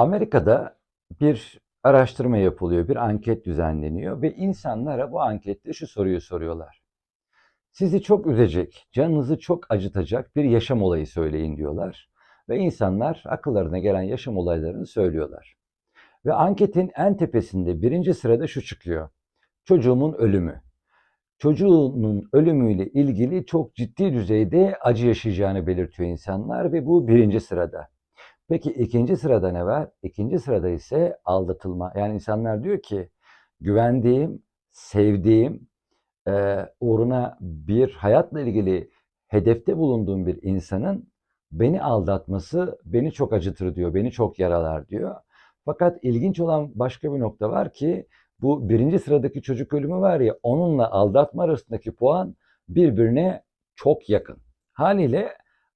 Amerika'da bir araştırma yapılıyor, bir anket düzenleniyor ve insanlara bu ankette şu soruyu soruyorlar. Sizi çok üzecek, canınızı çok acıtacak bir yaşam olayı söyleyin diyorlar. Ve insanlar akıllarına gelen yaşam olaylarını söylüyorlar. Ve anketin en tepesinde birinci sırada şu çıkıyor. Çocuğumun ölümü. Çocuğunun ölümüyle ilgili çok ciddi düzeyde acı yaşayacağını belirtiyor insanlar ve bu birinci sırada. Peki ikinci sırada ne var? İkinci sırada ise aldatılma. Yani insanlar diyor ki güvendiğim, sevdiğim, e, uğruna bir hayatla ilgili hedefte bulunduğum bir insanın beni aldatması beni çok acıtır diyor, beni çok yaralar diyor. Fakat ilginç olan başka bir nokta var ki bu birinci sıradaki çocuk ölümü var ya onunla aldatma arasındaki puan birbirine çok yakın. Haliyle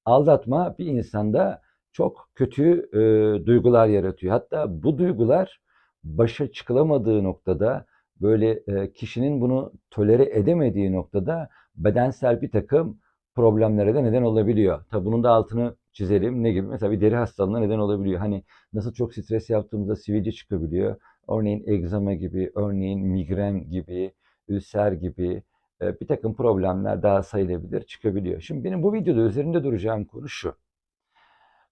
aldatma bir insanda çok kötü e, duygular yaratıyor. Hatta bu duygular başa çıkılamadığı noktada böyle e, kişinin bunu tolere edemediği noktada bedensel bir takım problemlere de neden olabiliyor. Tabi bunun da altını çizelim. Ne gibi? Mesela bir deri hastalığına neden olabiliyor. Hani nasıl çok stres yaptığımızda sivilce çıkabiliyor. Örneğin egzama gibi, örneğin migren gibi, ülser gibi e, bir takım problemler daha sayılabilir çıkabiliyor. Şimdi benim bu videoda üzerinde duracağım konu şu.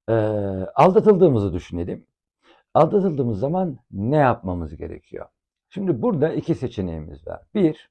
E, aldatıldığımızı düşünelim. Aldatıldığımız zaman ne yapmamız gerekiyor? Şimdi burada iki seçeneğimiz var. Bir,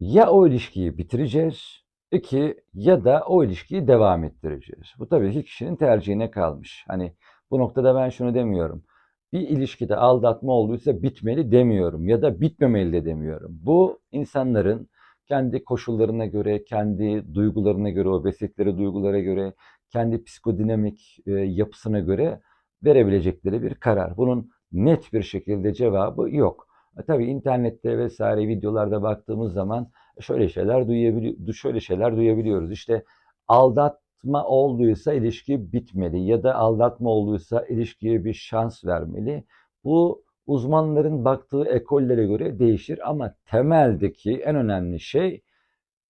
ya o ilişkiyi bitireceğiz. İki, ya da o ilişkiyi devam ettireceğiz. Bu tabii ki kişinin tercihine kalmış. Hani bu noktada ben şunu demiyorum. Bir ilişkide aldatma olduysa bitmeli demiyorum ya da bitmemeli de demiyorum. Bu insanların kendi koşullarına göre, kendi duygularına göre, o besledikleri duygulara göre, kendi psikodinamik e, yapısına göre verebilecekleri bir karar. Bunun net bir şekilde cevabı yok. E, tabii internette vesaire videolarda baktığımız zaman şöyle şeyler duyabiliyor, şöyle şeyler duyabiliyoruz. İşte aldatma olduysa ilişki bitmeli ya da aldatma olduysa ilişkiye bir şans vermeli. Bu uzmanların baktığı ekollere göre değişir ama temeldeki en önemli şey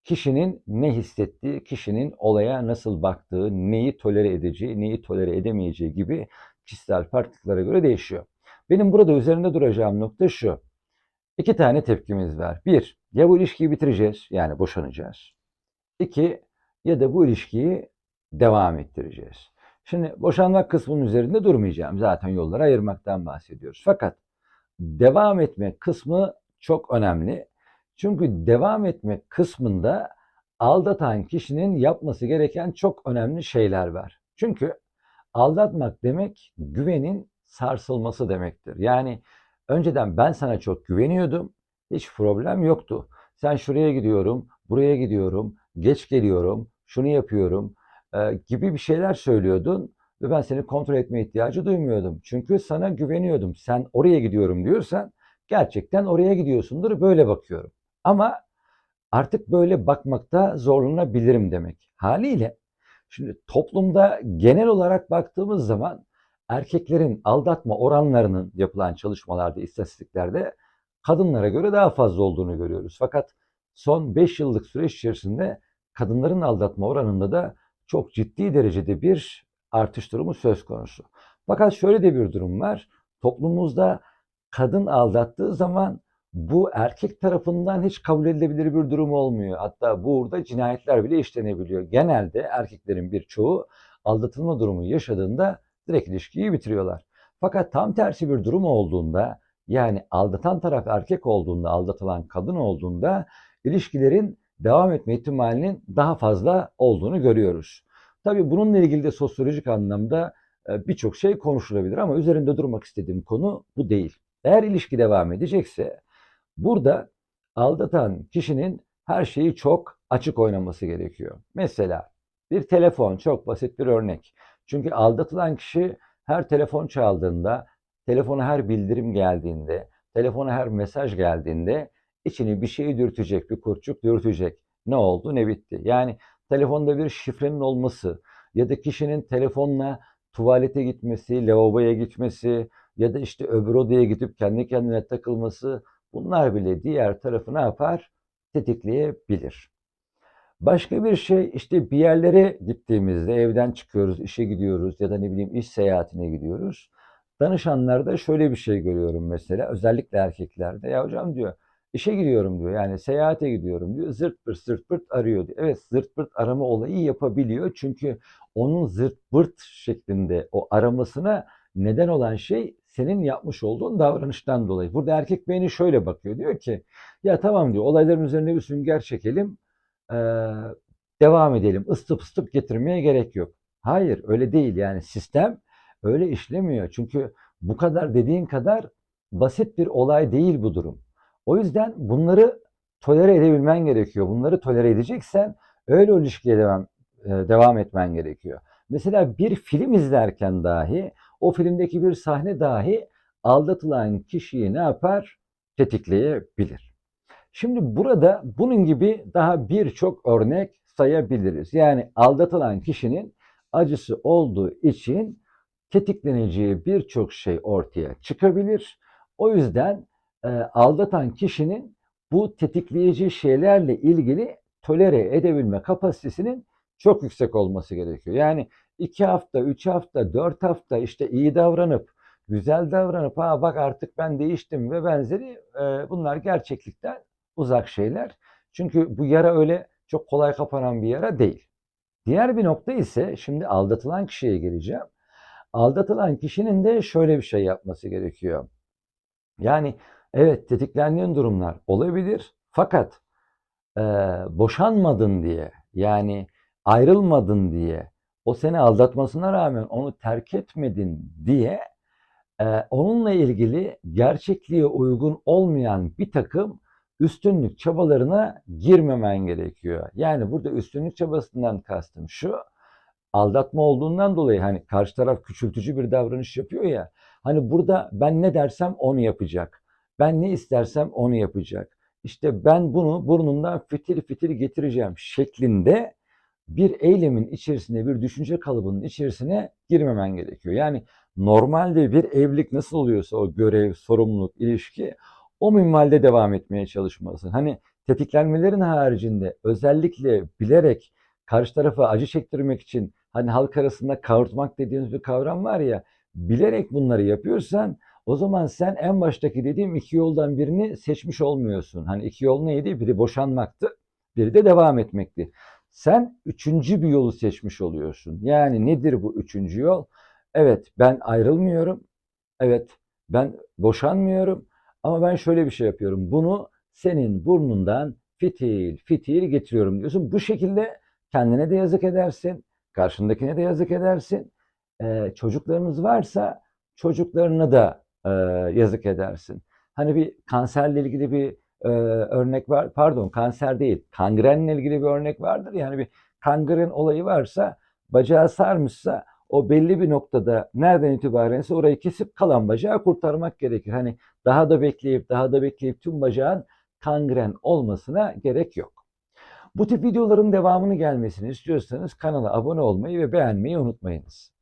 kişinin ne hissettiği, kişinin olaya nasıl baktığı, neyi tolere edeceği, neyi tolere edemeyeceği gibi kişisel farklılıklara göre değişiyor. Benim burada üzerinde duracağım nokta şu. İki tane tepkimiz var. Bir, ya bu ilişkiyi bitireceğiz, yani boşanacağız. İki, ya da bu ilişkiyi devam ettireceğiz. Şimdi boşanmak kısmının üzerinde durmayacağım. Zaten yolları ayırmaktan bahsediyoruz. Fakat devam etme kısmı çok önemli. Çünkü devam etme kısmında aldatan kişinin yapması gereken çok önemli şeyler var. Çünkü aldatmak demek güvenin sarsılması demektir. Yani önceden ben sana çok güveniyordum, hiç problem yoktu. Sen şuraya gidiyorum, buraya gidiyorum, geç geliyorum, şunu yapıyorum e, gibi bir şeyler söylüyordun ve ben seni kontrol etme ihtiyacı duymuyordum. Çünkü sana güveniyordum. Sen oraya gidiyorum diyorsan gerçekten oraya gidiyorsundur. Böyle bakıyorum. Ama artık böyle bakmakta zorlanabilirim demek. Haliyle şimdi toplumda genel olarak baktığımız zaman erkeklerin aldatma oranlarının yapılan çalışmalarda, istatistiklerde kadınlara göre daha fazla olduğunu görüyoruz. Fakat son 5 yıllık süreç içerisinde kadınların aldatma oranında da çok ciddi derecede bir artış durumu söz konusu. Fakat şöyle de bir durum var. Toplumumuzda kadın aldattığı zaman bu erkek tarafından hiç kabul edilebilir bir durum olmuyor. Hatta burada cinayetler bile işlenebiliyor. Genelde erkeklerin birçoğu aldatılma durumu yaşadığında direkt ilişkiyi bitiriyorlar. Fakat tam tersi bir durum olduğunda yani aldatan taraf erkek olduğunda, aldatılan kadın olduğunda ilişkilerin devam etme ihtimalinin daha fazla olduğunu görüyoruz. Tabii bununla ilgili de sosyolojik anlamda e, birçok şey konuşulabilir ama üzerinde durmak istediğim konu bu değil. Eğer ilişki devam edecekse burada aldatan kişinin her şeyi çok açık oynaması gerekiyor. Mesela bir telefon çok basit bir örnek. Çünkü aldatılan kişi her telefon çaldığında, telefona her bildirim geldiğinde, telefona her mesaj geldiğinde içini bir şey dürtecek, bir kurçuk dürtecek. Ne oldu ne bitti. Yani telefonda bir şifrenin olması ya da kişinin telefonla tuvalete gitmesi, lavaboya gitmesi ya da işte öbür odaya gidip kendi kendine takılması bunlar bile diğer tarafı ne yapar? Tetikleyebilir. Başka bir şey işte bir yerlere gittiğimizde evden çıkıyoruz, işe gidiyoruz ya da ne bileyim iş seyahatine gidiyoruz. Danışanlarda şöyle bir şey görüyorum mesela özellikle erkeklerde. Ya hocam diyor işe gidiyorum diyor yani seyahate gidiyorum diyor zırt pırt zırt pırt arıyor diyor. Evet zırt pırt arama olayı yapabiliyor çünkü onun zırt pırt şeklinde o aramasına neden olan şey senin yapmış olduğun davranıştan dolayı. Burada erkek beyni şöyle bakıyor diyor ki ya tamam diyor olayların üzerine bir sünger çekelim eee, devam edelim ısıtıp ısıtıp getirmeye gerek yok. Hayır öyle değil yani sistem öyle işlemiyor. Çünkü bu kadar dediğin kadar basit bir olay değil bu durum. O yüzden bunları tolere edebilmen gerekiyor. Bunları tolere edeceksen öyle o ilişkiye devam, devam etmen gerekiyor. Mesela bir film izlerken dahi o filmdeki bir sahne dahi aldatılan kişiyi ne yapar? Tetikleyebilir. Şimdi burada bunun gibi daha birçok örnek sayabiliriz. Yani aldatılan kişinin acısı olduğu için tetikleneceği birçok şey ortaya çıkabilir. O yüzden e, aldatan kişinin bu tetikleyici şeylerle ilgili tolere edebilme kapasitesinin çok yüksek olması gerekiyor. Yani iki hafta, üç hafta, dört hafta işte iyi davranıp, güzel davranıp, ha bak artık ben değiştim ve benzeri e, bunlar gerçeklikten uzak şeyler. Çünkü bu yara öyle çok kolay kapanan bir yara değil. Diğer bir nokta ise şimdi aldatılan kişiye geleceğim. Aldatılan kişinin de şöyle bir şey yapması gerekiyor. Yani evet tetiklendiğin durumlar olabilir fakat e, boşanmadın diye yani ayrılmadın diye o seni aldatmasına rağmen onu terk etmedin diye e, onunla ilgili gerçekliğe uygun olmayan bir takım üstünlük çabalarına girmemen gerekiyor. Yani burada üstünlük çabasından kastım şu aldatma olduğundan dolayı hani karşı taraf küçültücü bir davranış yapıyor ya. Hani burada ben ne dersem onu yapacak. Ben ne istersem onu yapacak. İşte ben bunu burnundan fitil fitil getireceğim şeklinde bir eylemin içerisine, bir düşünce kalıbının içerisine girmemen gerekiyor. Yani normalde bir evlilik nasıl oluyorsa o görev, sorumluluk, ilişki o minvalde devam etmeye çalışmalısın. Hani tetiklenmelerin haricinde özellikle bilerek karşı tarafa acı çektirmek için hani halk arasında kavurtmak dediğimiz bir kavram var ya bilerek bunları yapıyorsan o zaman sen en baştaki dediğim iki yoldan birini seçmiş olmuyorsun. Hani iki yol neydi? Biri boşanmaktı, biri de devam etmekti. Sen üçüncü bir yolu seçmiş oluyorsun. Yani nedir bu üçüncü yol? Evet ben ayrılmıyorum. Evet ben boşanmıyorum. Ama ben şöyle bir şey yapıyorum. Bunu senin burnundan fitil fitil getiriyorum diyorsun. Bu şekilde kendine de yazık edersin. Karşındakine de yazık edersin. Ee, çocuklarınız varsa çocuklarına da e, yazık edersin. Hani bir kanserle ilgili bir e, örnek var. Pardon kanser değil. Kangrenle ilgili bir örnek vardır. Yani bir kangren olayı varsa bacağı sarmışsa o belli bir noktada nereden itibarense orayı kesip kalan bacağı kurtarmak gerekir. Hani daha da bekleyip daha da bekleyip tüm bacağın kangren olmasına gerek yok. Bu tip videoların devamını gelmesini istiyorsanız kanala abone olmayı ve beğenmeyi unutmayınız.